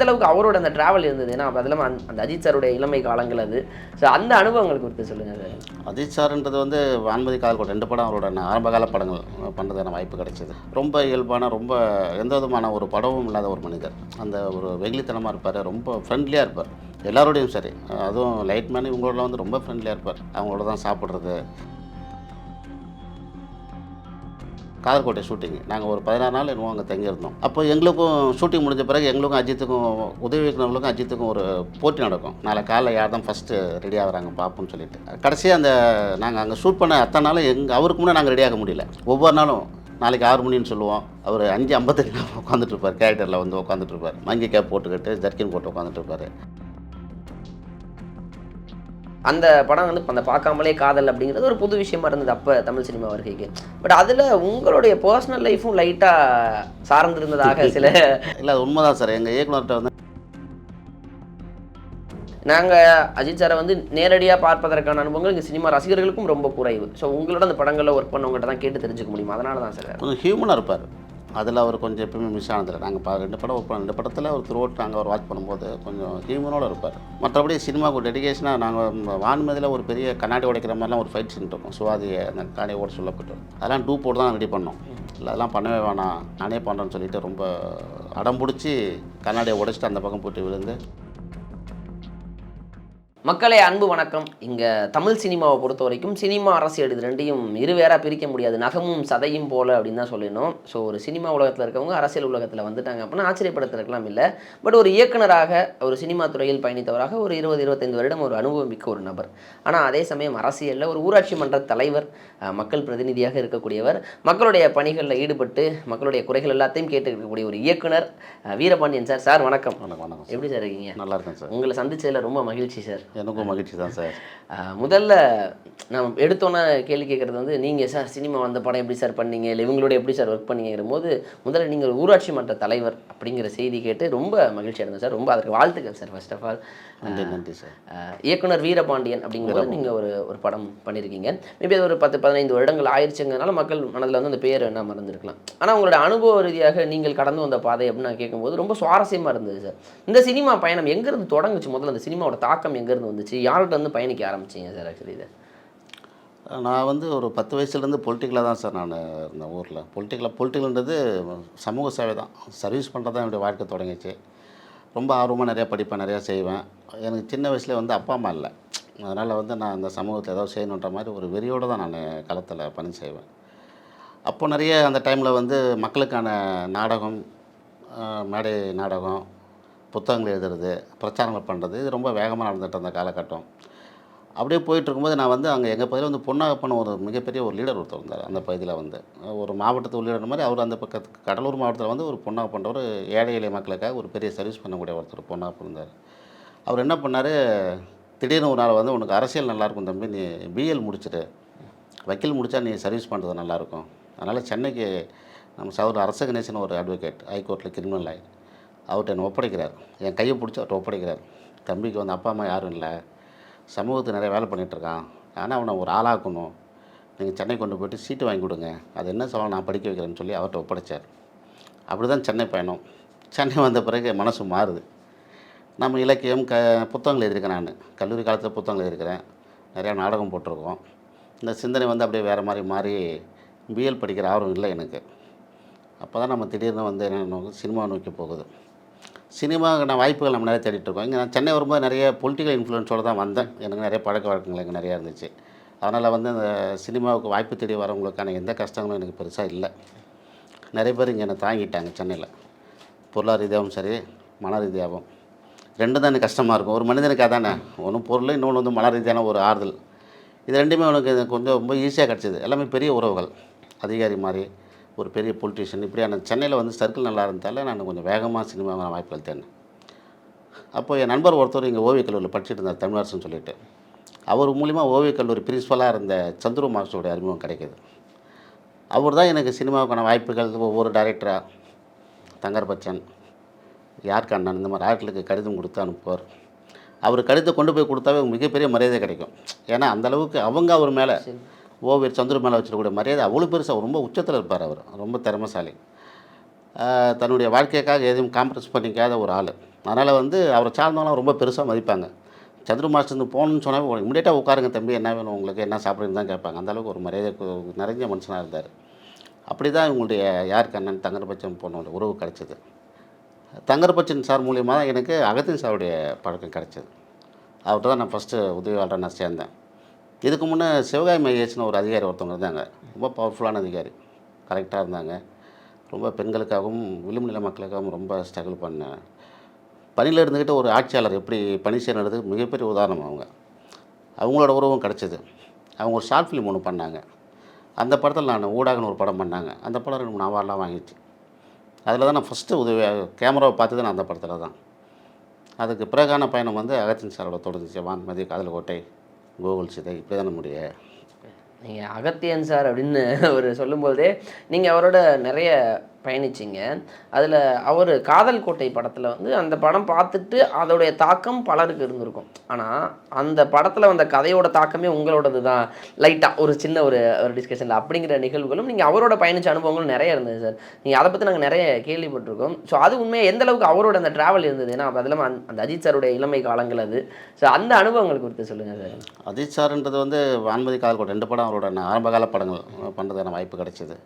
எந்த அளவுக்கு அவரோட அந்த டிராவல் இருந்தது? ஏன்னா அது இல்லாமல் அந்த- அந்த அஜித் சாருடைய இளமை காலங்கள் அது. ஸோ அந்த அனுபவங்கள் குறித்து சொல்லுங்க. சார் அஜித் சார்ன்றது வந்து வான்மதி காதல் ரெண்டு படம் அவரோட ஆரம்பகால படங்கள் பண்ணுறதுக்கான வாய்ப்பு கிடைச்சிது. ரொம்ப இயல்பான ரொம்ப எந்த விதமான ஒரு படமும் இல்லாத ஒரு மனிதர். அந்த ஒரு வெகுளித்தனமாக இருப்பார் ரொம்ப ஃப்ரெண்ட்லியாக இருப்பார். எல்லாரோடையும் சரி. அதுவும் லைட் மேன் இவங்களோட வந்து ரொம்ப ஃப்ரெண்ட்லியாக இருப்பார். அவங்களோட தான் சாப்பிட்றது காதர்கோட்டை ஷூட்டிங் நாங்கள் ஒரு பதினாறு நாள் என்னவோ அங்கே தங்கியிருந்தோம். அப்போ எங்களுக்கும் ஷூட்டிங் முடிஞ்ச பிறகு எங்களுக்கும் அஜித்துக்கும் உதவி இருக்கிறவங்களுக்கும் அஜித்துக்கும் ஒரு போட்டி நடக்கும். நாளை காலைல யார் தான் ஃபஸ்ட்டு ரெடி ஆகுறாங்க பார்ப்போம்னு சொல்லிட்டு. கடைசியாக அந்த நாங்கள் அங்கே ஷூட் பண்ண அத்தனை நாளும் எங்கள் அவருக்கு முன்னே நாங்கள் ரெடியாக முடியல. ஒவ்வொரு நாளும் நாளைக்கு ஆறு மணின்னு சொல்லுவோம். அவர் அஞ்சு ஐம்பத்தஞ்சு உட்காந்துட்டு இருப்பார். கேரக்டரில் வந்து உட்காந்துட்டு இருப்பார். மங்கி கேப் போட்டுக்கிட்டு ஜர்க்கின் போட்டு உட்காந்துட்டு இருப்பார். அந்த படம் வந்து அந்த பார்க்காமலே காதல் அப்படிங்கிறது ஒரு புது விஷயமா இருந்தது அப்போ தமிழ் சினிமா வருகைக்கு. பட் அதில் உங்களுடைய பர்சனல் லைஃப்பும் லைட்டாக சார்ந்திருந்ததாக சில இல்லை அது உண்மைதான் சார். எங்கள் இயக்குனர்கிட்ட வந்து நாங்கள் அஜித் சாரை வந்து நேரடியாக பார்ப்பதற்கான அனுபவங்கள் இங்கே சினிமா ரசிகர்களுக்கும் ரொம்ப குறைவு. ஸோ உங்களோட அந்த படங்களில் ஒர்க் பண்ணவங்ககிட்ட தான் கேட்டு தெரிஞ்சுக்க முடியும். அதனால தான் சார். கொஞ்சம் ஹியூமனாக இருப்பார். அதில் அவர் கொஞ்சம் எப்பவுமே மிஸ் ஆனதில்லை. நாங்கள் பா ரெண்டு படம் ஒர்க் ரெண்டு படத்தில் ஒரு த்ரூ அவுட் நாங்கள் ஒரு வாட்ச் பண்ணும்போது கொஞ்சம் ஹியூமனோட இருப்பார். மற்றபடி சினிமாவுக்கு டெடிகேஷனாக நாங்கள் வான்மதியில் ஒரு பெரிய கண்ணாடி உடைக்கிற மாதிரிலாம் ஒரு ஃபைட் சீன் இருக்கும். சுவாதியை அந்த கண்ணாடி ஓட சொல்லப்பட்டு அதெல்லாம் டூ போட்டு தான் ரெடி பண்ணோம். இல்லை அதெல்லாம் பண்ணவே வேணாம். நானே பண்ணுறேன்னு சொல்லிட்டு ரொம்ப அடம் பிடிச்சி கண்ணாடியை உடைச்சிட்டு அந்த பக்கம் போட்டு விழுந்து மக்களே அன்பு வணக்கம். இங்கே தமிழ் சினிமாவை பொறுத்த வரைக்கும் சினிமா அரசியல் இது ரெண்டையும் இருவேறாக பிரிக்க முடியாது. நகமும் சதையும் போல அப்படின்னு தான் சொல்லணும் ஸோ ஒரு சினிமா உலகத்தில் இருக்கவங்க அரசியல் உலகத்தில் வந்துட்டாங்க அப்படின்னா ஆச்சரியப்படுத்துறதுக்கெல்லாம் இல்லை. பட் ஒரு இயக்குனராக ஒரு சினிமா துறையில் பயணித்தவராக ஒரு இருபது இருபத்தைந்து வருடம் ஒரு அனுபவம் மிக்க ஒரு நபர். ஆனால் அதே சமயம் அரசியலில் ஒரு ஊராட்சி மன்ற தலைவர் மக்கள் பிரதிநிதியாக இருக்கக்கூடியவர் மக்களுடைய பணிகளில் ஈடுபட்டு மக்களுடைய குறைகள் எல்லாத்தையும் கேட்டு இருக்கக்கூடிய ஒரு இயக்குனர் வீரபாண்டியன் சார். சார் வணக்கம். வணக்கம் எப்படி சார் இருக்கீங்க? நல்லா இருக்கேன் சார். உங்களை சந்திச்சதுல ரொம்ப மகிழ்ச்சி சார். எனக்கும் மகிழ்ச்சி தான் சார். முதல்ல நம்ம எடுத்தோன்னே கேள்வி கேட்குறது வந்து நீங்கள் சார் சினிமா வந்த படம் எப்படி சார் பண்ணீங்க? இல்லை இவங்களோட எப்படி சார் ஒர்க் பண்ணீங்கிற போது முதல்ல நீங்கள் ஒரு ஊராட்சி மன்ற தலைவர் அப்படிங்கிற செய்தி கேட்டு ரொம்ப மகிழ்ச்சியாக இருந்தது சார். ரொம்ப அதற்கு வாழ்த்துக்கள் சார் ஃபர்ஸ்ட் ஆஃப் ஆல் நன்றி நன்றி சார். இயக்குனர் வீரபாண்டியன் அப்படிங்கும்போது நீங்கள் ஒரு ஒரு படம் பண்ணியிருக்கீங்க மேபி அது ஒரு பத்து பதினைந்து வருடங்கள் ஆயிடுச்சுங்கிறனால மக்கள் மனதில் வந்து அந்த பேர் என்ன மறந்துருக்கலாம். ஆனால் உங்களோட அனுபவ ரீதியாக நீங்கள் கடந்து வந்த பாதை அப்படின்னு நான் கேட்கும்போது ரொம்ப சுவாரஸ்யமாக இருந்தது சார். இந்த சினிமா பயணம் எங்கேருந்து தொடங்குச்சு? முதல்ல அந்த சினிமாவோட தாக்கம் எங்கேருந்து வந்துச்சு. யார்கிட்ட வந்து பயணிக்க ஆரம்பிச்சீங்க சார் ஆக்சுவலி இதை? நான் வந்து ஒரு பத்து வயசுலேருந்து பொலிட்டிக்கலாக தான் சார் நான் இருந்தேன் ஊரில். பொலிட்டிக்கலாக பொலிட்டிக்கல்ன்றது சமூக சேவை தான். சர்வீஸ் பண்ணுறது தான் என்னுடைய வாழ்க்கை தொடங்கிச்சு. ரொம்ப ஆர்வமாக நிறையா படிப்பேன் நிறையா செய்வேன். எனக்கு சின்ன வயசுல வந்து அப்பா அம்மா இல்லை. அதனால் வந்து நான் இந்த சமூகத்தில் ஏதாவது செய்யணுன்ற மாதிரி ஒரு வெறியோடு தான் நான் களத்தில் பணி செய்வேன். அப்போ நிறைய அந்த டைமில் வந்து மக்களுக்கான நாடகம் மேடை நாடகம் புத்தகங்கள் எழுதுறது பிரச்சாரங்கள் பண்ணுறது இது ரொம்ப வேகமாக நடந்துகிட்டு இருந்த காலகட்டம். அப்படியே போயிட்டுருக்கும்போது நான் வந்து அங்கே எங்கள் பகுதியில் வந்து பொன்னாகப்பன் ஒரு மிகப்பெரிய ஒரு லீடர் ஒருத்தர் இருந்தார் அந்த பகுதியில் வந்து. ஒரு மாவட்டத்து லீடர் மாதிரி அவர் அந்த பக்கத்து கடலூர் மாவட்டத்தில் வந்து ஒரு பொன்னாகப்பன்ற ஒரு ஏழை எளிய மக்களுக்காக ஒரு பெரிய சர்வீஸ் பண்ணக்கூடிய ஒருத்தர் பொன்னாகப்பன் இருந்தார். அவர் என்ன பண்ணார் திடீர்னு ஒரு நாள் வந்து உனக்கு அரசியல் நல்லாயிருக்கும் தம்பி நீ பிஎல் முடிச்சுட்டு வக்கீல் முடித்தா நீ சர்வீஸ் பண்ணுறது நல்லாயிருக்கும் அதனால் சென்னைக்கு நம்ம சகோதரர் அரச கணேசன் ஒரு அட்வொகேட் ஹைகோர்ட்டில் கிரிமினல் ஆகி அவர்கிட்ட என்னை ஒப்படைக்கிறார். என் கையை பிடிச்சி அவர்கிட்ட ஒப்படைக்கிறார். தம்பிக்கு வந்து அப்பா அம்மா யாரும் இல்லை. சமூகத்துக்கு நிறைய வேலை பண்ணிகிட்ருக்கான் ஆனால் அவனை ஒரு ஆளாக்கணும். நீங்கள் சென்னை கொண்டு போயிட்டு சீட்டு வாங்கி கொடுங்க. அது என்ன சொல்லலாம் நான் படிக்க வைக்கிறேன்னு சொல்லி அவர்கிட்ட ஒப்படைச்சார். அப்படி தான் சென்னை பயணம். சென்னை வந்த பிறகு மனசு மாறுது. நம்ம இலக்கியம் க புத்தகங்கள் எழுதியிருக்கேன் நான். கல்லூரி காலத்தில் புத்தகங்கள் எழுதியிருக்கிறேன். நிறையா நாடகம் போட்டிருக்கோம். இந்த சிந்தனை வந்து அப்படியே வேறு மாதிரி மாறி பிஎல் படிக்கிற ஆர்வம் இல்லை எனக்கு. அப்போ தான் நம்ம திடீர்னு வந்து என்ன நோக்கி சினிமா நோக்கி போகுது. சினிமாக்கான வாய்ப்புகள் நம்ம நிறைய தேடிட்டு இருக்கோம். இங்கே நான் சென்னை வரும்போது நிறைய பொலிட்டிக்கல் இன்ஃப்ளூயன்ஸோடு தான் வந்தேன். எனக்கு நிறைய பழக்க வழக்கங்கள் எனக்கு நிறையா இருந்துச்சு. அதனால் வந்து அந்த சினிமாவுக்கு வாய்ப்பு தேடி வரவங்களுக்கான எந்த கஷ்டங்களும் எனக்கு பெருசாக இல்லை. நிறைய பேர் இங்கே என்னை தாங்கிட்டாங்க சென்னையில். பொருளாதார ரீதியாகவும் சரி மன ரீதியாகவும். ரெண்டும் தான் எனக்கு கஷ்டமாக இருக்கும். ஒரு மனிதனுக்கு அதானே? ஒன்று பொருள் இன்னொன்று வந்து மன ரீதியான ஒரு ஆறுதல். இது ரெண்டுமே உனக்கு கொஞ்சம் ரொம்ப ஈஸியாக கிடச்சிது. எல்லாமே பெரிய உறவுகள். அதிகாரி மாதிரி ஒரு பெரிய பொலிட்டிஷியன் இப்படியான சென்னையில் வந்து சர்க்கிள் நல்லா இருந்தால நான் கொஞ்சம் வேகமாக சினிமாவை வாய்ப்புகள் தேடினேன். அப்போ என் நண்பர் ஒருத்தர் இங்கே ஓவியக் கல்லூரியில் படிச்சுட்டு இருந்தார் தமிழரசுன்னு சொல்லிட்டு. அவர் மூலிமா ஓவியக் கல்லூரி பிரின்ஸ்பலாக இருந்த சந்துரு மாஸ்டருடைய அறிமுகம் கிடைக்கிது. அவர் தான் எனக்கு சினிமாவுக்கான வாய்ப்புகள் ஒவ்வொரு டைரக்டராக தங்கர் பச்சன் யாருக்கு அண்ணன் இந்த மாதிரி ஆட்களுக்கு கடிதம் கொடுத்து அனுப்புவார். அவர் கடிதத்தை கொண்டு போய் கொடுத்தாவே மிகப்பெரிய மரியாதை கிடைக்கும். ஏன்னா அந்தளவுக்கு அவங்க அவர் மேலே ஓவியர் சந்திர மேலே வச்சிருக்கக்கூடிய மரியாதை அவ்வளோ பெருசாக ரொம்ப உச்சத்தில் இருப்பார் அவர். ரொம்ப திறமசாலி. தன்னுடைய வாழ்க்கைக்காக எதையும் காம்ப்ரஸ் பண்ணிக்காத ஒரு ஆள். அதனால் வந்து அவரை சார்ந்தவங்களாம் ரொம்ப பெருசாக மதிப்பாங்க. சந்திர மாஸ்டர் போகணுன்னு சொன்னால் இமீடியட்டாக உட்காருங்க தம்பி என்ன வேணும் உங்களுக்கு என்ன சாப்பிடுன்னு தான் கேட்பாங்க. அந்தளவுக்கு ஒரு மரியாதை நிறைஞ்ச மனுஷனாக இருந்தார். அப்படி தான் இவங்களுடைய யார் கண்ணன் தங்கர்பட்சம் போனோட உறவு கிடச்சிது. தங்கர்பச்சன் சார் மூலியமாக தான் எனக்கு அகத்தின் சாருடைய பழக்கம் கிடச்சிது. அவர்கிட்ட தான் நான் ஃபஸ்ட்டு உதவியாளராக நான் சேர்ந்தேன். இதுக்கு முன்னே சிவகாய் மகேஷ்னு ஒரு அதிகாரி ஒருத்தவங்க இருந்தாங்க. ரொம்ப பவர்ஃபுல்லான அதிகாரி. கரெக்டாக இருந்தாங்க. ரொம்ப பெண்களுக்காகவும் விளிம்பு நில மக்களுக்காகவும் ரொம்ப ஸ்ட்ரகிள் பண்ணேன் பணியில் இருந்துக்கிட்ட ஒரு ஆட்சியாளர் எப்படி பணி செய்யறது மிகப்பெரிய உதாரணம் அவங்க. அவங்களோட உறவும் கிடச்சிது. அவங்க ஒரு ஷார்ட் ஃபிலிம் ஒன்று பண்ணாங்க. அந்த படத்தில் நான் ஊடாகன்னு ஒரு படம் பண்ணாங்க. அந்த படம் ரெண்டு மூணு அவார்ட்லாம் வாங்கிச்சு அதில் தான் நான் ஃபஸ்ட்டு உதவியாக கேமராவை பார்த்தது நான் அந்த படத்தில் தான். அதுக்கு பிறகான பயணம் வந்து அகத்தின் சாரோட தொடர்ந்துச்சு. வான்மதி காதல் கோட்டை. கோகுல் சிதை இப்படி தான் நம்முடைய நீங்கள் அகத்தியன் சார் அப்படின்னு அவர் சொல்லும்போதே நீங்கள் அவரோட நிறைய பயணிச்சிங்க. அதில் அவர் காதல் கோட்டை படத்தில் வந்து அந்த படம் பார்த்துட்டு அதோடைய தாக்கம் பலருக்கு இருந்திருக்கும். ஆனால் அந்த படத்தில் வந்த கதையோட தாக்கமே உங்களோடது தான் லைட்டாக ஒரு சின்ன ஒரு ஒரு டிஸ்கஷனில் அப்படிங்கிற நிகழ்வுகளும் நீங்கள் அவரோட பயணிச்ச அனுபவங்களும் நிறைய இருந்தது சார். நீங்கள் அதை பற்றி நாங்கள் நிறைய கேள்விப்பட்டிருக்கோம். ஸோ அது உண்மையாக எந்த அளவுக்கு அவரோட அந்த ட்ராவல் இருந்தது? ஏன்னா அது இல்லாமல் அந்த- அஜித் சாருடைய இளமை காலங்கள் அது. ஸோ அந்த அனுபவங்கள் குறித்து சொல்லுங்கள் சார். அஜித் சார்ன்றது வந்து வான்மதி காதல் கோட்டை ரெண்டு படம் அவரோட நான் ஆரம்பகால படங்கள் பண்ணுறதுக்கான வாய்ப்பு கிடைச்சிது.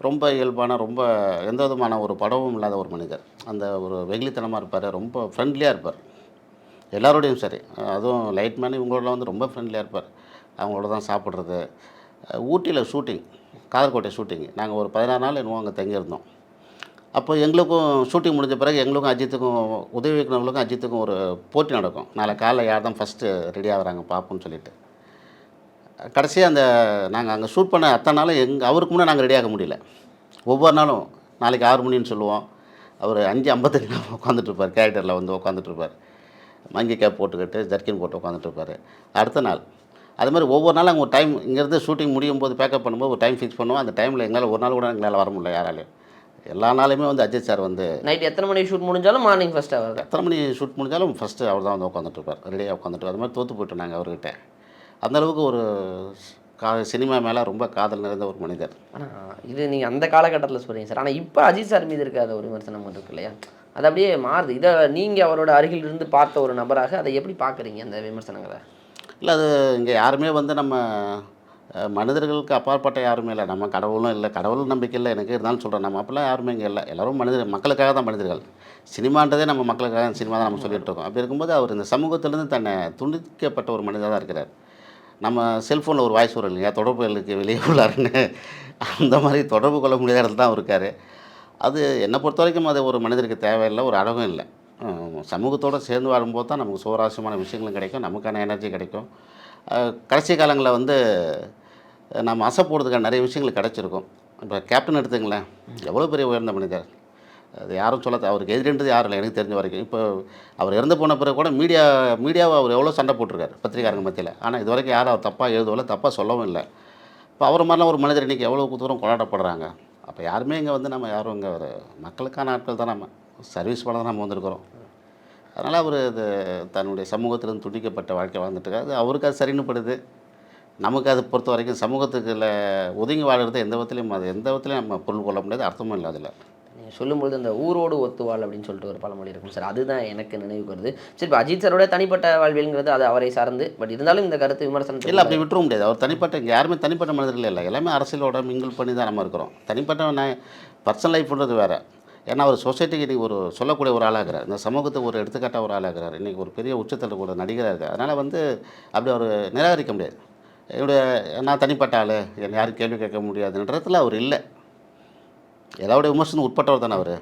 ரொம்ப இயல்பான ரொம்ப எந்த விதமான ஒரு படமும் இல்லாத ஒரு மனிதர். அந்த ஒரு வெகுளித்தனமாக இருப்பார் ரொம்ப ஃப்ரெண்ட்லியாக இருப்பார். எல்லாரோடையும் சரி. அதுவும் லைட்மேன் இவங்களோட வந்து ரொம்ப ஃப்ரெண்ட்லியாக இருப்பார். அவங்களோட தான் சாப்பிட்றது. ஊட்டியில் ஷூட்டிங் காதர்கோட்டை ஷூட்டிங் நாங்கள் ஒரு பதினாறு நாள் என்னவோ அங்கே தங்கியிருந்தோம். அப்போ எங்களுக்கும் ஷூட்டிங் முடிஞ்ச பிறகு எங்களுக்கும் அஜித்துக்கும் உதவி இயக்குநர்களுக்கும் அஜித்துக்கும் ஒரு போட்டி நடக்கும். நாளை காலைல யார் தான் ஃபஸ்ட்டு ரெடி ஆகுறாங்க பார்ப்போம்னு சொல்லிட்டு. கடைசியாக அந்த நாங்கள் அங்கே ஷூட் பண்ண அத்தனை நாளும் எங்கள் அவருக்கு முன்னே நாங்கள் ரெடியாக முடியல. ஒவ்வொரு நாளும் நாளைக்கு ஆறு மணின்னு சொல்லுவோம். அவர் அஞ்சு ஐம்பத்தஞ்சு உட்காந்துட்டு இருப்பார். கேரக்டரில் வந்து உட்காந்துட்டு இருப்பார். மங்கி கேப் போட்டுக்கிட்டு ஜர்க்கின் போட்டு உட்காந்துட்டு இருப்பார். அடுத்த நாள் அது மாதிரி ஒவ்வொரு நாளும் அங்கே ஒரு டைம் இங்கேருந்து ஷூட்டிங் முடியும் போது பேக்கப் பண்ணும்போது ஒரு டைம் ஃபிக்ஸ் பண்ணுவோம். அந்த டைமில் எங்களால் ஒரு நாள் கூட எங்களால் வர முடியல யாராலையும். எல்லா நாளுமே வந்து அஜித் சார் வந்து நைட் எத்தனை மணிக்கு ஷூட் முடிஞ்சாலும் மார்னிங் ஃபர்ஸ்ட் அவர். எத்தனை மணி ஷூட் முடிஞ்சாலும் ஃபஸ்ட்டு அவர் தான் வந்து உட்காந்துட்டு இருப்பார். ரெடியாக உட்காந்துட்டு அது மாதிரி தோற்று போயிட்டோம் நாங்கள் அவர்கிட்ட. அந்த அளவுக்கு ஒரு கா சினிமா மேலே ரொம்ப காதல் நிறைந்த ஒரு மனிதர். ஆனால் இது நீங்கள் அந்த காலகட்டத்தில் சொல்றீங்க சார். ஆனால் இப்போ அஜித் சார் மீது இருக்காத ஒரு விமர்சனம் இருக்கு இல்லையா? அது அப்படியே மாறுது. இதை நீங்கள் அவரோட அருகில் இருந்து பார்த்த ஒரு நபராக அதை எப்படி பார்க்குறீங்க அந்த விமர்சனங்களை? இல்லை அது இங்கே யாருமே வந்து நம்ம மனிதர்களுக்கு அப்பாற்பட்ட யாருமே இல்லை. நம்ம கடவுளும் இல்லை. கடவுள் நம்பிக்கை இல்லை. எனக்கு இருந்தாலும் சொல்கிறேன் நம்ம அப்போல்லாம் யாருமே இங்கே இல்லை. எல்லாரும் மனிதர் மக்களுக்காக தான் மனிதர்கள். சினிமான்றதே நம்ம மக்களுக்காக சினிமா தான் நம்ம சொல்லிட்டு இருக்கோம். அப்படி இருக்கும்போது அவர் இந்த சமூகத்திலேருந்து தன்னை துண்டிக்கப்பட்ட ஒரு மனிதராக தான் இருக்கிறார். நம்ம செல்ஃபோனில் ஒரு வாய்ஸ் வரும் இல்லையா? தொடர்புகளுக்கு வெளியே உள்ளாருன்னு. அந்த மாதிரி தொடர்பு கொள்ள முடியாத இடத்துல தான் இருக்கார். அது என்னை பொறுத்த வரைக்கும் அது ஒரு மனிதருக்கு தேவையில்லை ஒரு அழகும் இல்லை. சமூகத்தோடு சேர்ந்து வாழும்போது தான் நமக்கு சுவராசியமான விஷயங்களும் கிடைக்கும் நமக்கான எனர்ஜி கிடைக்கும். கடைசி காலங்களில் வந்து நம்ம அசை போடுறதுக்கான நிறைய விஷயங்கள் கிடச்சிருக்கும். இப்போ கேப்டன் எடுத்துங்களேன் எவ்வளோ பெரிய உயர்ந்த மனிதர்? அது யாரும் சொல்ல அவருக்கு எதிரின்றது யாரும் இல்லை. எனக்கு தெரிஞ்ச வரைக்கும். இப்போ அவர் இறந்து போன பிறகு கூட மீடியா மீடியாவை அவர் எவ்வளோ சண்டை போட்டிருக்காரு பத்திரிக்காரங்க மத்தியில். ஆனால் இது வரைக்கும் யாரும் அவர் தப்பாக எழுதவில்லை தப்பாக சொல்லவும் இல்லை. இப்போ அவர் மாதிரிலாம் ஒரு மனிதர் இன்றைக்கி எவ்வளோ தூரம் கொண்டாடப்படுறாங்க? அப்போ யாருமே இங்கே வந்து நம்ம யாரும் இங்கே ஒரு மக்களுக்கான ஆட்கள் தான் நம்ம. சர்வீஸ் பண்ண தான் நம்ம வந்திருக்கிறோம். அதனால் அவர் இது தன்னுடைய சமூகத்திலிருந்து துண்டிக்கப்பட்ட வாழ்க்கை வாழ்ந்துட்டு இருக்காரு அவருக்கு அது சரின்னு படுது. நமக்கு அதை பொறுத்த வரைக்கும் சமூகத்துக்குள்ள ஒதுங்கி வாழ்கிறது எந்த விதத்துலையும் அது எந்த விதத்துலையும் நம்ம பொருள் கொள்ள முடியாது. அர்த்தமும் இல்லை அதில். நீங்கள் சொல்லும்போது அந்த ஊரோடு ஒத்துவாள் அப்படின்னு சொல்லிட்டு ஒரு பழமொழி இருக்கும். சார் அதுதான் எனக்கு நினைவுக்கு வருது. சரி இப்போ அஜித் சாரோட தனிப்பட்ட வாழ்வியல்ங்கிறது அது அவரை சார்ந்து பட் இருந்தாலும் இந்த கருத்து விமர்சனத்தில் இல்லை அப்படி விட்டுற முடியாது. அவர் தனிப்பட்ட யாருமே தனிப்பட்ட மனிதர்கள் இல்லை. எல்லாமே அரசியலோட மிங்கிள் பண்ணி தான் நம்ம இருக்கிறோம். தனிப்பட்ட நான் பர்சனல் லைஃப்ன்றது வேறு. ஏன்னா அவர் சொசைட்டிக்கு இன்றைக்கி ஒரு சொல்லக்கூடிய ஒரு ஆளாகிறார் இந்த சமூகத்துக்கு ஒரு எடுத்துக்காட்டாக ஒரு ஆளாகிறார் இன்றைக்கி ஒரு பெரிய உச்சத்தில் கூட நடிகராக இருக்கார். அதனால் வந்து அப்படி அவர் நிராகரிக்க முடியாது. என்னுடைய நான் தனிப்பட்ட ஆள். என்னை யாரும் கேள்வி கேட்க முடியாதுன்றதுல அவர் இல்லை. எல்லாருடைய விமர்சனம் உட்பட்டவர் தானே அவர்?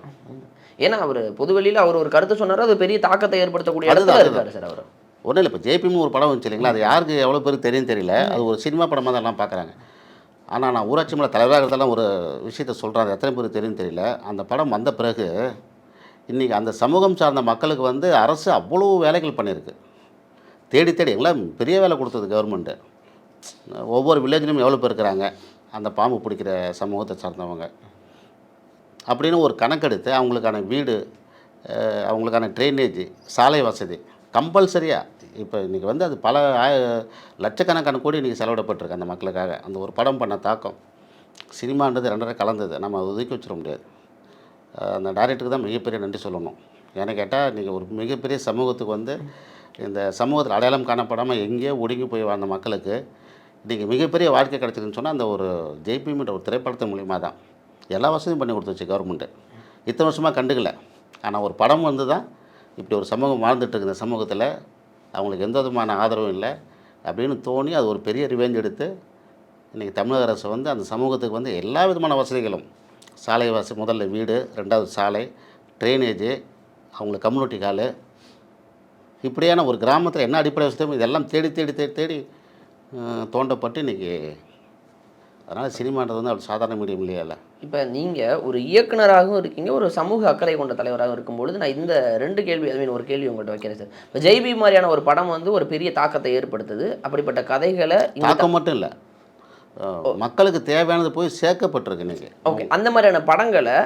ஏன்னா அவர் பொதுவெளியில் அவர் ஒரு கருத்து சொன்னார் அது பெரிய தாக்கத்தை ஏற்படுத்தக்கூடிய இடத்துல அதுதான், இருக்காரு சார் அவர். ஒன்றும் இல்லை இப்போ ஜேபின்னு ஒரு படம் வந்துச்சு இல்லைங்களா? அது யாருக்கு எவ்வளோ பேருக்கு தெரியும் தெரியல. அது ஒரு சினிமா படமாக தான் எல்லாம் பார்க்குறாங்க ஆனால் நான் ஊராட்சி மன்ற தலைவராக இருந்தாலும் ஒரு விஷயத்த சொல்கிறேன் அது எத்தனை பேருக்கு தெரியும் தெரியல. அந்த படம் வந்த பிறகு இன்றைக்கி அந்த சமூகம் சார்ந்த மக்களுக்கு வந்து அரசு அவ்வளோ வேலைகள் பண்ணியிருக்கு. தேடி தேடி எல்லாம் பெரிய வேலை கொடுத்தது கவர்மெண்ட்டு ஒவ்வொரு வில்லேஜ்லையும் எவ்வளோ பேர் இருக்கிறாங்க. அந்த பாம்பு பிடிக்கிற சமூகத்தை சார்ந்தவங்க. அப்படின்னு ஒரு கணக்கெடுத்து அவங்களுக்கான வீடு அவங்களுக்கான ட்ரைனேஜ் சாலை வசதி கம்பல்சரியாக இப்போ இன்றைக்கி வந்து அது பல ஆய- லட்சக்கணக்கான கோடி இன்றைக்கி செலவிடப்பட்டிருக்கு அந்த மக்களுக்காக. அந்த ஒரு படம் பண்ண தாக்கம். சினிமான்றது ரெண்டரை கலந்தது. நம்ம அதை ஒதுக்கி வச்சிட முடியாது. அந்த டைரக்டருக்கு தான் மிகப்பெரிய நன்றி சொல்லணும். ஏன்னு கேட்டால் நீங்கள் ஒரு மிகப்பெரிய சமூகத்துக்கு வந்து இந்த சமூகத்தில் அடையாளம் காணப்படாமல் எங்கேயோ ஒடுங்கி போய் வாழ்ந்த மக்களுக்கு இன்றைக்கி மிகப்பெரிய வாழ்க்கை கிடச்சிதுன்னு சொன்னால் அந்த ஒரு ஜெய்பிமின்ற ஒரு திரைப்படத்தின் மூலிமா தான் எல்லா வசதியும் பண்ணி கொடுத்துச்சு கவர்மெண்ட்டு இத்தனை வருஷமாக கண்டுக்கல. ஆனால் ஒரு படம் வந்து தான் இப்படி ஒரு சமூகம் வாழ்ந்துட்டு இருக்கு சமூகத்தில். அவங்களுக்கு எந்த விதமான ஆதரவும் இல்லை. அப்படின்னு தோணி அது ஒரு பெரிய ரிவேஞ்ச் எடுத்து இன்றைக்கி தமிழக அரசு வந்து அந்த சமூகத்துக்கு வந்து எல்லா விதமான வசதிகளும். சாலை வசதி முதல்ல வீடு ரெண்டாவது சாலை ட்ரைனேஜு அவங்களுக்கு கம்யூனிட்டி ஹாலு இப்படியான ஒரு கிராமத்தில் என்ன அடிப்படை வசதியும் இதெல்லாம் தேடி தேடி தேடி தேடி தோண்டப்பட்டு இன்றைக்கி அதனால் சினிமான்றது வந்து அப்படி சாதாரண மீடியம் இல்லை இப்போ நீங்கள் ஒரு இயக்குனராகவும் இருக்கீங்க ஒரு சமூக அக்கறை கொண்ட தலைவராகவும் இருக்கும்பொழுது நான் இந்த ரெண்டு கேள்வி ஐ மீன் ஒரு கேள்வி உங்கள்கிட்ட வைக்கிறேன் சார். இப்போ ஜெய்பி மாதிரியான ஒரு படம் வந்து ஒரு பெரிய தாக்கத்தை ஏற்படுத்துது. அப்படிப்பட்ட கதைகளை தாக்கம் மட்டும் இல்லை. மக்களுக்கு தேவையானது போய் சேர்க்கப்பட்டிருக்கு இன்றைக்கி ஓகே அந்த மாதிரியான படங்களை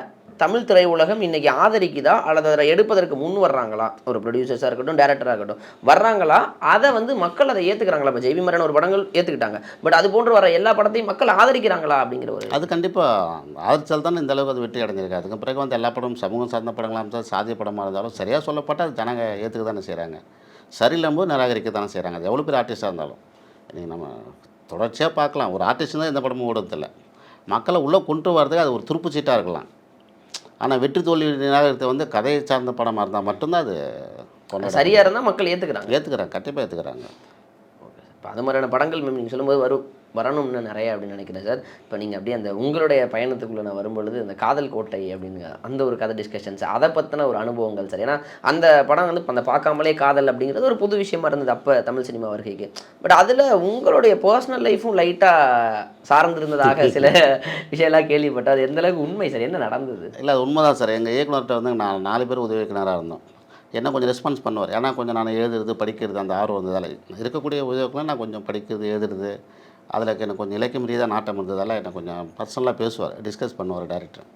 தமிழ் திரையுலகம் இன்னைக்கு ஆதரிக்குதா? அல்லது அதை எடுப்பதற்கு முன் வர்றாங்களா? ஒரு ப்ரொடியூசர்ஸாக இருக்கட்டும் டேரக்டராக இருக்கட்டும். வர்றாங்களா? அதை வந்து மக்கள் அதை ஏற்றுக்கிறாங்களா இப்போ ஜெய்வி மரன் ஒரு படங்கள் ஏற்றுக்கிட்டாங்க பட் அது போன்று வர எல்லா படத்தையும் மக்கள் ஆதரிக்கிறாங்களா? அப்படிங்கிற ஒரு அது கண்டிப்பாக ஆதரிச்சால் தானே இந்த அளவுக்கு அது வெற்றி அடைஞ்சிருக்கு. அதுக்கு பிறகு வந்து எல்லா படமும் சமூகம் சார்ந்த படங்களாக இருந்தாலும் சாதிய படமாக இருந்தாலும் சரியாக சொல்லப்பட்டால் அது ஜனங்க ஏற்றுக்க தானே செய்கிறாங்க சரியில்லாமல் நிராகரிக்க தானே செய்கிறாங்க அது எவ்வளோ பேர் ஆர்டிஸ்டாக இருந்தாலும். நீங்கள் நம்ம தொடர்ச்சியாக பார்க்கலாம். ஒரு ஆர்டிஸ்ட் தான் எந்த படமும் ஓடுறதில்லை. மக்களை உள்ளே கொண்டு வரதுக்கு அது ஒரு துருப்பு சீட்டாக இருக்கலாம். ஆனால் வெற்றி தோல்வி நிராகரித்தை வந்து கதையை சார்ந்த படமாக இருந்தால் மட்டும்தான் அது கொண்டாட சரியா இருந்தால் மக்கள் ஏற்றுக்கிறாங்க ஏற்றுக்கிறாங்க கண்டிப்பாக ஏற்றுக்கிறாங்க இப்போ அது மாதிரியான படங்கள் மேம் நீங்கள் சொல்லும்போது வரும். வரணும்னு நிறைய அப்படின்னு நினைக்கிறேன் சார். இப்போ நீங்கள் அப்படியே அந்த உங்களுடைய பயணத்துக்குள்ளே நான் வரும்பொழுது அந்த காதல் கோட்டை அப்படின்னு அந்த ஒரு கதை டிஸ்கஷன்ஸ் அதை பற்றின ஒரு அனுபவங்கள் சார். ஏன்னா அந்த படம் வந்து அந்த பார்க்காமலே காதல் அப்படிங்கிறது ஒரு புது விஷயமா இருந்தது அப்போ தமிழ் சினிமா வருகைக்கு. பட் அதில் உங்களுடைய பர்சனல் லைஃப்பும் லைட்டாக சார்ந்திருந்ததாக சில விஷயம்லாம் கேள்விப்பட்டேன். அது எந்த அளவுக்கு உண்மை சார்? என்ன நடந்தது? இல்லை அது உண்மைதான் சார். எங்கள் இயக்குனர்கிட்ட வந்து நான் நாலு பேர் உதவி இயக்குனராக இருந்தோம். என்ன கொஞ்சம் ரெஸ்பான்ஸ் பண்ணுவார். ஏன்னா கொஞ்சம் நான் எழுதுறது படிக்கிறது அந்த ஆர்வம் இருந்ததால் இருக்கக்கூடிய உதவிக்குலாம் நான் கொஞ்சம் படிக்கிறது எழுதுறது அதில் எனக்கு கொஞ்சம் இலக்கியம் ரீதியாக நாட்டம் இருந்ததால் என்னை கொஞ்சம் பர்சனலாக பேசுவார் டிஸ்கஸ் பண்ணுவார் டேரக்டர்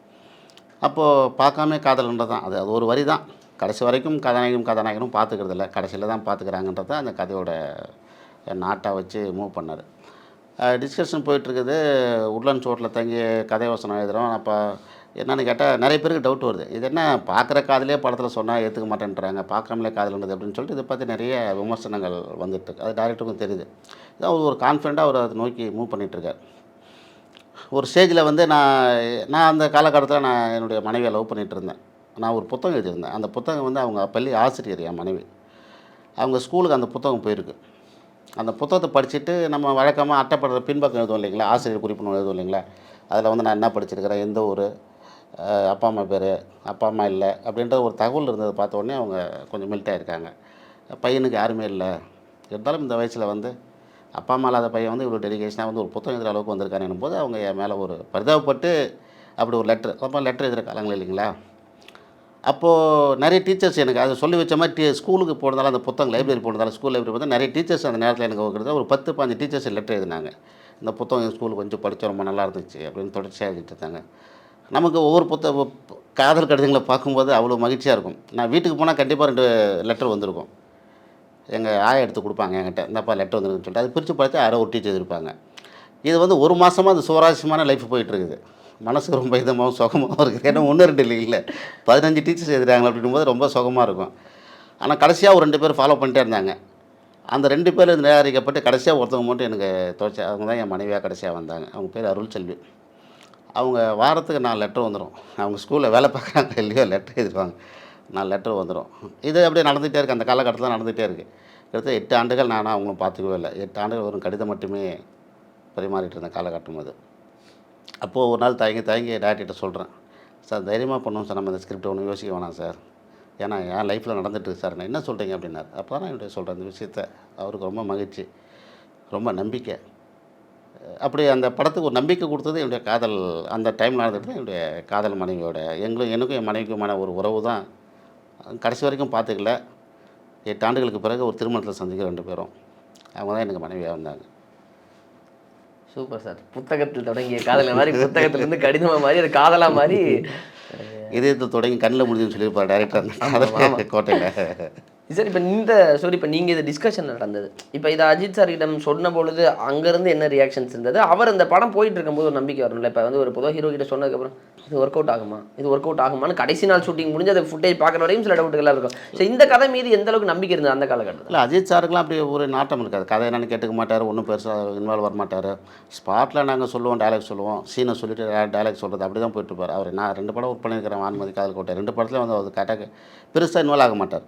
அப்போது பார்க்காம காதல்ன்றது தான். அது அது ஒரு வரி தான். கடைசி வரைக்கும் கதாநாயகனும் கதாநாயகனும் பார்த்துக்கிறது இல்லை. கடைசியில் தான் பார்த்துக்கிறாங்கன்றது தான் அந்த கதையோட நாட்டாக வச்சு மூவ் பண்ணார். டிஸ்கஷன் போயிட்டுருக்குது. உட்லன் சோட்டில் தங்கி கதை வசனம் எழுதுகிறோம் அப்போ என்னென்னு கேட்டால் நிறைய பேருக்கு டவுட் வருது. இது என்ன பார்க்குற காதலே படத்தில் சொன்னால் ஏற்றுக்க மாட்டேன்றாங்க. பார்க்காமலே காதல்ன்றது அப்படின்னு சொல்லிட்டு இதை பற்றி நிறைய விமர்சனங்கள் வந்துட்டு அது டேரக்டருக்கும் தெரியுது. அவர் ஒரு கான்ஃபிடண்ட்டாக அவர் அதை நோக்கி மூவ் பண்ணிகிட்ருக்கார் ஒரு ஸ்டேஜில் வந்து நான் நான் அந்த காலகட்டத்தில் நான் என்னுடைய மனைவியை லவ் பண்ணிகிட்டு இருந்தேன் நான் ஒரு புத்தகம் எழுதியிருந்தேன். அந்த புத்தகம் வந்து அவங்க பள்ளி ஆசிரியர் என் மனைவி. அவங்க ஸ்கூலுக்கு அந்த புத்தகம் போயிருக்கு. அந்த புத்தகத்தை படிச்சுட்டு நம்ம வழக்கமாக அட்டைப்படுற பின்பக்கம் எழுதுவோம் இல்லைங்களா? ஆசிரியர் குறிப்பு எழுதுவோம் இல்லைங்களா? அதில் வந்து நான் என்ன படிச்சிருக்கிறேன்? எந்த ஊர்? அப்பா அம்மா பேர்? அப்பா அம்மா இல்லை? அப்படின்ற ஒரு தகவல் இருந்ததை பார்த்த உடனே அவங்க கொஞ்சம் மெல்ட் ஆகிருக்காங்க பையனுக்கு யாருமே இல்லை. இருந்தாலும் இந்த வயசில் வந்து அப்பா அம்மா இல்லாத பையன் வந்து இவ்வளோ டெடிகேஷனாக வந்து ஒரு புத்தகம் எழுதுகிற அளவுக்கு வந்திருக்காருன்னும் போது அவங்க என் மேலே ஒரு பரிதாபப்பட்டு அப்படி ஒரு லெட்ரு அப்போ லெட்ரு எழுதுகிற காலங்கள் இல்லைங்களா? அப்போது நிறைய டீச்சர்ஸ் எனக்கு அதை சொல்லி வச்ச மாதிரி டீ ஸ்கூலுக்கு போனதால அந்த புத்தகம் லைப்ரரி போனதால ஸ்கூல் லைப்ரரி பார்த்தா நிறைய டீச்சர்ஸ் அந்த நேரத்தில் எனக்கு கிட்டத்தட்ட ஒரு பத்து பாஞ்சு டீச்சர்ஸ் லெட்டர் எழுதினாங்க. இந்த புத்தகம் எங்கள் ஸ்கூலுக்கு கொஞ்சம் படித்தா ரொம்ப நல்லா இருந்துச்சு அப்படின்னு தொடர்ச்சியாக எழுதிட்டு இருந்தாங்க. நமக்கு ஒவ்வொரு புத்தக காதல் கடிதங்களை பார்க்கும்போது அவ்வளோ மகிழ்ச்சியாக இருக்கும். நான் வீட்டுக்கு போனால் கண்டிப்பாக ரெண்டு லெட்டர் வந்திருக்கும். எங்கள் ஆயா எடுத்து கொடுப்பாங்க என்கிட்ட. இந்தப்பா லெட்டர் வந்துருக்குன்னு சொல்லிட்டு. அது பிரித்து பார்த்து யாரோ ஒரு டீச்சர் இருப்பாங்க. இது வந்து ஒரு மாதமாக அது சுவாரஸ்யமான லைஃப் போயிட்டுருக்குது. மனசுக்கு ரொம்ப இதமாகவும் சுகமாகவும் இருக்குது. ஏன்னா ஒன்று ரெண்டு இல்லை இல்லை. பதினஞ்சு டீச்சர்ஸ் எழுதுறாங்க அப்படின்னும் போது ரொம்ப சுகமாக இருக்கும். ஆனால் கடைசியாக ஒரு ரெண்டு பேர் ஃபாலோ பண்ணிட்டே இருந்தாங்க. அந்த ரெண்டு பேர் நிராகரிக்கப்பட்டு கடைசியாக ஒருத்தவங்க மட்டும் எனக்கு துவைச்ச அவங்க தான் என் மனைவியாக கடைசியாக வந்தாங்க. அவங்க பேர் அருள் செல்வி. அவங்க வாரத்துக்கு நான் லெட்டர் வந்துடும் அவங்க ஸ்கூலில் வேலை பார்க்குறாங்க இல்லையோ லெட்டர் எழுதிருவாங்க. நாலு லெட்டர் வந்துடும் இது அப்படியே நடந்துகிட்டே இருக்குது அந்த காலகட்டத்தில் நடந்துகிட்டே இருக்குது கிட்டத்தட்ட எட்டு ஆண்டுகள் நானும் அவங்களும் பார்த்துக்கவே இல்லை. எட்டு ஆண்டுகள் வரும் கடிதம் மட்டுமே பரிமாறிட்டு இருந்த காலகட்டம் அது. அப்போது ஒரு நாள் தயங்கி தயங்கி டேரக்டர்கிட்ட சொல்கிறேன் சார் தைரியமாக பண்ணுவோம் சார். நம்ம இந்த ஸ்கிரிப்ட் ஒன்றும் யோசிக்க வேணாம் சார். ஏன்னா என் லைஃப்பில் நடந்துட்டு சார். நான் என்ன சொல்கிறீங்க அப்படின்னார். அப்போ தான் நான் என்னுடைய சொல்கிறேன் இந்த விஷயத்த. அவருக்கு ரொம்ப மகிழ்ச்சி. ரொம்ப நம்பிக்கை. அப்படி அந்த படத்துக்கு ஒரு நம்பிக்கை கொடுத்தது என்னுடைய காதல். அந்த டைம் நடந்துட்டு என்னுடைய காதல் மனைவியோட எங்களும் எனக்கும் என் மனைவிக்குமான ஒரு உறவு தான். கடைசி வரைக்கும் பார்த்துக்கல. எட்டு ஆண்டுகளுக்கு பிறகு ஒரு திருமணத்தில் சந்திக்க ரெண்டு பேரும். அவங்க தான் எனக்கு மனைவியாக வந்தாங்க சூப்பர் சார். புத்தகத்தில் தொடங்கிய காதல் மாதிரி புத்தகத்திலிருந்து கடிதமா மாதிரி அது காதலா மாதிரி இதயத்தில் தொடங்கி கண்ணில் முடிஞ்சுன்னு சொல்லியிருப்பார் டேரக்டர் அந்த கோட்டையில். சார் இப்போ இந்த சாரி இப்போ நீங்கள் இது டிஸ்கஷன் நடந்தது. இப்போ இதை அஜித் சாரிடம் சொன்ன பொழுது அங்கேருந்து என்ன ரியாக்ஷன்ஸ் இருந்தது? அவர் அந்த படம் போயிட்டு இருக்கும்போது ஒரு நம்பிக்கை வரும்ல? இப்போ வந்து ஒரு பொதுவாக ஹீரோ கிட்ட சொன்னதுக்கப்புறம் இது ஒர்க் அவுட் ஆகுமா? இது ஒர்க் அவுட் ஆகுமான்னு கடைசி நாள் ஷூட்டிங் முடிஞ்சு அதை ஃபுட்டேஜ் பார்க்குற வரையும் சில டவுட்டுகள்லாம் இருக்கும். ஸோ இந்த கதை மீது எந்த அளவுக்கு நம்பிக்கை இருந்தது அந்த காலகட்டத்தில்? இல்லை அஜித் சாருக்குலாம் அப்படி ஒரு நாட்டம் இருக்காது. கதை என்னன்னு கேட்டுக்க மாட்டார் ஒன்றும் பெருசாக இன்வால்வ் வர மாட்டார். ஸ்பாட்டில் நாங்கள் சொல்லுவோம் டைலாக் சொல்லுவோம். சீனை சொல்லிட்டு டயலாக் சொல்கிறது அப்படி தான் போயிட்டு இருப்பார். அவர் நான் ரெண்டு படம் ஒர்க் பண்ணியிருக்கிறேன் வான்மதி காதல் கோட்டை. ரெண்டு படத்துலையும் வந்து அவர் கரெக்டாக பெருசாக இன்வால்வ் ஆக மாட்டார்.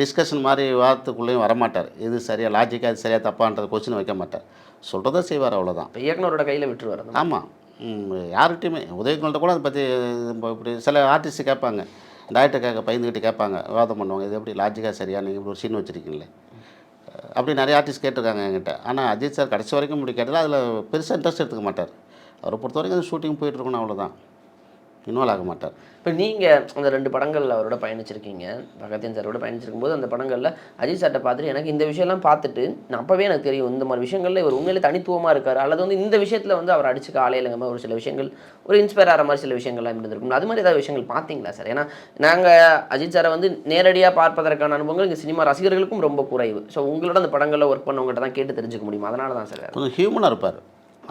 டிஸ்கஷன் மாதிரி வாரத்துக்குள்ளேயும் வரமாட்டார். இது சரியாக லாஜிக்காக இது சரியாக தப்பான்றது கொஸ்டின் வைக்க மாட்டார். சொல்கிறத செய்வார் அவ்வளோதான் இப்போ இயக்குனரோட கையில் விட்டுருவார் ஆமாம் யார்கிட்டையுமே உதயகுமார்கிட்ட கூட அதை பற்றி இப்படி சில ஆர்டிஸ்ட் கேட்பாங்க. டைரக்டர் கேட்க பயந்துக்கிட்டு கேட்பாங்க. விவாதம் பண்ணுவாங்க. இது எப்படி லாஜிக்காக சரியா? நீங்கள் இப்படி ஒரு சீன் வச்சுருக்கீங்களே. அப்படி நிறைய ஆர்டிஸ்ட் கேட்டிருக்காங்க என்கிட்ட. ஆனால் அஜித் சார் கடைசி வரைக்கும் இப்படி கேட்டால் அதில் பெருசாக இன்ட்ரெஸ்ட் எடுத்துக்க மாட்டார். அவரை பொறுத்த வரைக்கும் அது ஷூட்டிங் போயிட்டுருக்கணும் அவ்வளோதான் இன்வால்வ் ஆக மாட்டார். இப்போ நீங்கள் அந்த ரெண்டு படங்களில் அவரோட பயணிச்சிருக்கீங்க பகத்யன் சாரோட பயணிச்சிருக்கும்போது அந்த படங்களில் அஜித் சார்ட்ட பார்த்துட்டு எனக்கு இந்த விஷயம்லாம் பார்த்துட்டு நான் அப்போவே எனக்கு தெரியும் இந்த மாதிரி விஷயங்களில் இவர் உண்மையிலே தனித்துவமாக இருக்கார். அல்லது வந்து இந்த விஷயத்தில் வந்து அவர் அடிச்சுக்க ஆலையிலங்க மாதிரி ஒரு சில விஷயங்கள் ஒரு இன்ஸ்பயர் ஆகிற மாதிரி சில விஷயங்கள்லாம் இருந்திருக்கும் அது மாதிரி ஏதாவது விஷயங்கள் பார்த்தீங்களா சார்? ஏன்னா நாங்கள் அஜித் சாரை வந்து நேரடியாக பார்ப்பதற்கான அனுபவங்கள் இங்கே சினிமா ரசிகர்களுக்கும் ரொம்ப குறைவு. ஸோ உங்களோட அந்த படங்களில் ஒர்க் பண்ணவங்ககிட்ட தான் கேட்டு தெரிஞ்சுக்க முடியும். அதனால தான் சார் கொஞ்சம் ஹியூமனாக இருப்பார்.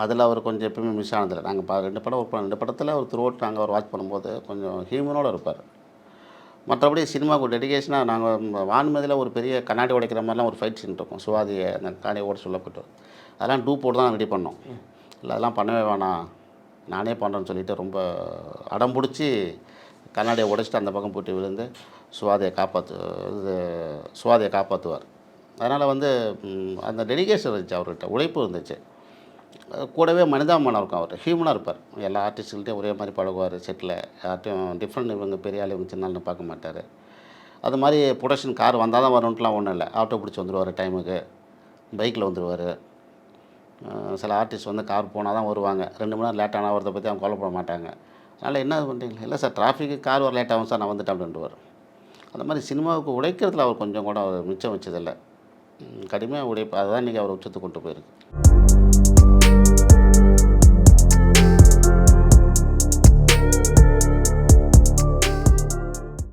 அதில் அவர் கொஞ்சம் எப்பயுமே மிஸ் ஆனதில்லை. நாங்கள் பா ரெண்டு படம் ஒர்க் பண்ண ரெண்டு படத்தில் ஒரு த்ரூ நாங்கள் அவர் வாட்ச் பண்ணும்போது கொஞ்சம் ஹியூமனோடு இருப்பார். மற்றபடி சினிமாவுக்கு டெடிகேஷனாக நாங்கள் வான்மதியில் ஒரு பெரிய கண்ணாடி உடைக்கிற மாதிரிலாம் ஒரு ஃபைட் சீன் இருக்கும். சுவாதியை அந்த கண்ணாடி ஓட சொல்லப்பட்டு. அதெல்லாம் டூ போட்டு தான் ரெடி பண்ணோம். இல்லை அதெல்லாம் பண்ணவே வேணாம். நானே பண்ணுறேன்னு சொல்லிட்டு ரொம்ப அடம் பிடிச்சி கண்ணாடியை உடைச்சிட்டு அந்த பக்கம் போட்டு விழுந்து சுவாதியை காப்பாற்று இது சுவாதியை காப்பாற்றுவார் அதனால் வந்து அந்த டெடிகேஷன் இருந்துச்சு அவர்கிட்ட. உழைப்பு இருந்துச்சு. கூடவே மனிதாபமானம் இருக்கும் அவர் ஹியூமனாக இருப்பார். எல்லா ஆர்டிஸ்ட்கள்ட்டையும் ஒரே மாதிரி பழகுவார் செட்டில் யார்ட்டையும் டிஃப்ரெண்ட் இவங்க பெரிய ஆள் இவங்க சின்னாலும் பார்க்க மாட்டார். அது மாதிரி ப்ரொடக்ஷன் கார் வந்தால் தான் வரணுன்ட்டுலாம் ஒன்றும் இல்லை. ஆட்டோ பிடிச்சி வந்துடுவார் டைமுக்கு பைக்கில் வந்துடுவார் சில ஆர்டிஸ்ட் வந்து கார் போனால் தான் வருவாங்க. ரெண்டு மணி நேரம் லேட் ஆனால் வரதை பற்றி அவங்க கொலைப்பட மாட்டாங்க. அதனால் என்ன பண்ணுறீங்க இல்லை சார் டிராஃபிக்கு கார் வர லேட் ஆகும் சார் நான் வந்துட்டேன் அப்படின்ட்டுவார் அந்த மாதிரி சினிமாவுக்கு உழைக்கிறதுல அவர் கொஞ்சம் கூட அவர் மிச்சம் வச்சதில்லை. கடுமையாக உழைப்பு அதுதான் இன்றைக்கி அவர் உச்சத்துக்கு கொண்டு போயிருக்கு.